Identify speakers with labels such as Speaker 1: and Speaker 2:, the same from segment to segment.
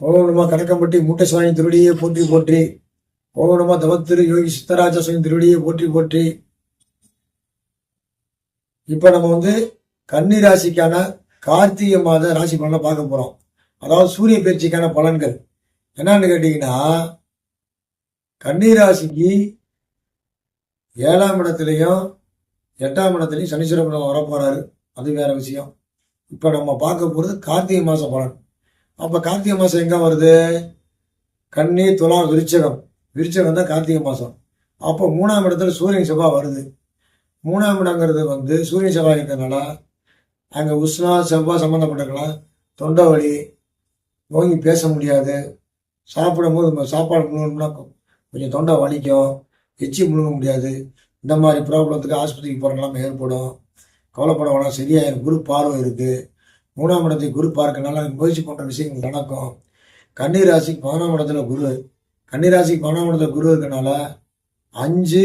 Speaker 1: ஓகணுமா கணக்கம்பட்டி மூட்டை சுவாமி திருவடியை போற்றி போற்றி. ஓகணுமா தவத்திரு யோகி சித்தராஜ சுவாமி திருவடியை போற்றி போற்றி. இப்ப நம்ம வந்து கன்னி ராசிக்கான கார்த்திகை மாத ராசி பலனை பார்க்க போறோம். அதாவது சூரிய பயிற்சிக்கான பலன்கள். என்னன்னு கேட்டீங்கன்னா கன்னி ராசிக்கு ஏழாம் இடத்துலையும் எட்டாம் இடத்துலையும் சனீஸ்வர பகவான் வரப்போறாரு. அது வேற விஷயம். இப்ப நம்ம பார்க்க போறது கார்த்திகை மாச பலன். அப்போ கார்த்திகை மாதம் எங்கே வருது? கன்னி துலா விருச்சகம். விருச்சகம் தான் கார்த்திகை மாதம் அப்போ மூணாம் இடத்துல சூரியன் செவ்வாய் வருது. மூணாம் இடங்கிறது வந்து சூரியன் செவ்வாய் இருக்கிறதுனால அங்கே உஷ்ணா செவ்வாய் சம்மந்தப்பட்டிருக்கலாம் தொண்டை வலி நோங்கி பேச முடியாது. சாப்பிடும் போது நம்ம சாப்பாடு முழுங்கணும்னா கொஞ்சம் தொண்டை வலிக்கும். எச்சி முழுங்க முடியாது. இந்த மாதிரி ப்ராப்ளத்துக்கு ஆஸ்பத்திரிக்கு போகிற நிலைமை ஏற்படும். கவலைப்பட வேணாம். சரியாயிரும் குரு பார்வை இருக்குது மூணாம் இடத்தை குரு பார்க்கனால முயற்சி போன்ற விஷயங்கள் நடக்கும். கன்னி ராசிக்கு பதினொன்றாம் இடத்துல குரு. கன்னி ராசிக்கு இடத்துல குரு இருக்கனால அஞ்சு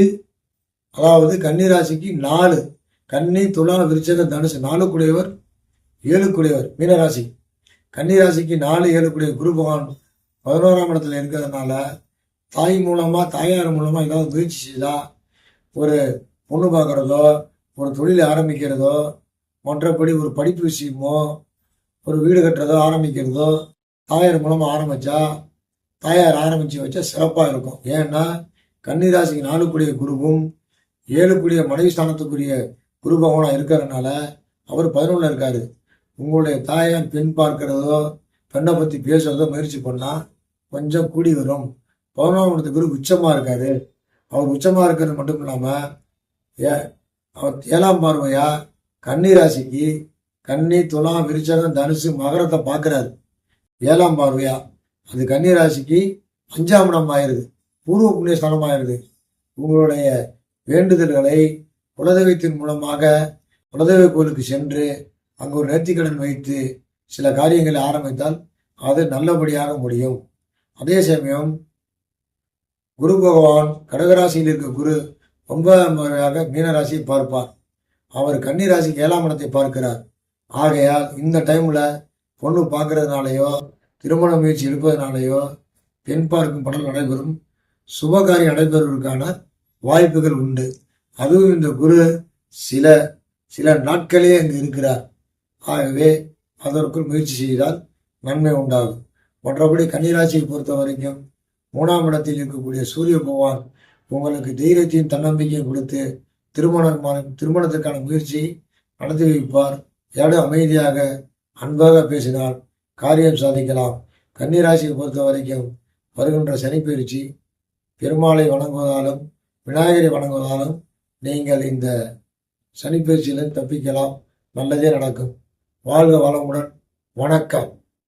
Speaker 1: அதாவது கன்னி ராசிக்கு நாலு. கன்னி துலா விருச்சக தனுசு நாலு கூடியவர் ஏழு கூடியவர் மீனராசி. கன்னி ராசிக்கு நாலு ஏழு கூடிய குரு பகவான் பதினோராம் இடத்துல இருக்கிறதுனால தாய் மூலமாக தாயார் மூலமாக ஏதாவது முயற்சி செய்தால் ஒரு பொண்ணு பார்க்குறதோ ஒரு தொழில் ஆரம்பிக்கிறதோ மற்றபடி ஒரு படிப்பு விஷயமோ ஒரு வீடு கட்டுறதோ ஆரம்பிக்கிறதோ தாயார் மூலமாக ஆரம்பித்தா தாயார் ஆரம்பித்து வச்சா சிறப்பாக இருக்கும். ஏன்னா கன்னிராசிக்கு நாலு கூடிய குருவும் ஏழுக்குரிய மனைவி ஸ்தானத்துக்குரிய குரு பகவானாக இருக்கிறதுனால அவர் பதினொன்றில் இருக்கார். உங்களுடைய தாயார் பெண் பார்க்கிறதோ பெண்ணை பற்றி பேசுறதோ முயற்சி பண்ணால் கொஞ்சம் கூடி வரும். பதினொன்றாம் இடத்து குரு உச்சமாக இருக்கார். அவர் உச்சமாக இருக்கிறது மட்டும் இல்லாமல் ஏ அவர் ஏழாம் பார்வையாக கன்னிராசிக்கு கன்னி துலாம் விருச்சகம் தனுசு மகரத்தை பார்க்குறாரு. ஏழாம் பார்வையா? அது கன்னி ராசிக்கு அஞ்சாம் இடம் ஆயிருது பூர்வ புண்ணிய ஸ்தானம் ஆயிருது உங்களுடைய வேண்டுதல்களை குலதெய்வத்தின் மூலமாக குலதெய்வ கோயிலுக்கு சென்று அங்கு ஒரு நேர்த்திக்கடன் வைத்து சில காரியங்களை ஆரம்பித்தால் அது நல்லபடியாக முடியும். அதே சமயம் குரு பகவான் கடகராசியில் இருக்க குரு ஒன்பதாம் முறையாக மீனராசியை பார்ப்பார். அவர் கன்னி ராசிக்கு ஏழாம் இடத்தை பார்க்கிறார். ஆகையால் இந்த டைமில் பொண்ணு பார்க்கறதுனாலயோ திருமண முயற்சி எடுப்பதனாலேயோ பெண் பார்க்கும் படம் நடைபெறும். சுபகாரியம் நடைபெறுவதற்கான வாய்ப்புகள் உண்டு. அதுவும் இந்த குரு சில சில நாட்களே அங்கு இருக்கிறார். ஆகவே அதற்குள் முயற்சி செய்தால் நன்மை உண்டாகும். மற்றபடி கன்னிராசியை பொறுத்த வரைக்கும் மூணாம் இடத்தில் இருக்கக்கூடிய சூரிய பகவான் உங்களுக்கு தைரியத்தையும் தன்னம்பிக்கையும் கொடுத்து திருமணம் திருமணத்திற்கான முயற்சி நடத்தி வைப்பார். யாரும் அமைதியாக அன்பாக பேசினால் காரியம் சாதிக்கலாம். கன்னிராசியை பொறுத்த வரைக்கும் வருகின்ற சனிப்பயிற்சி பெருமாளை வணங்குவதாலும் விநாயகரை வணங்குவதாலும் நீங்கள் இந்த சனிப்பயிற்சியிலும் தப்பிக்கலாம். நல்லதே நடக்கும். வாழ்க வளமுடன். வணக்கம்.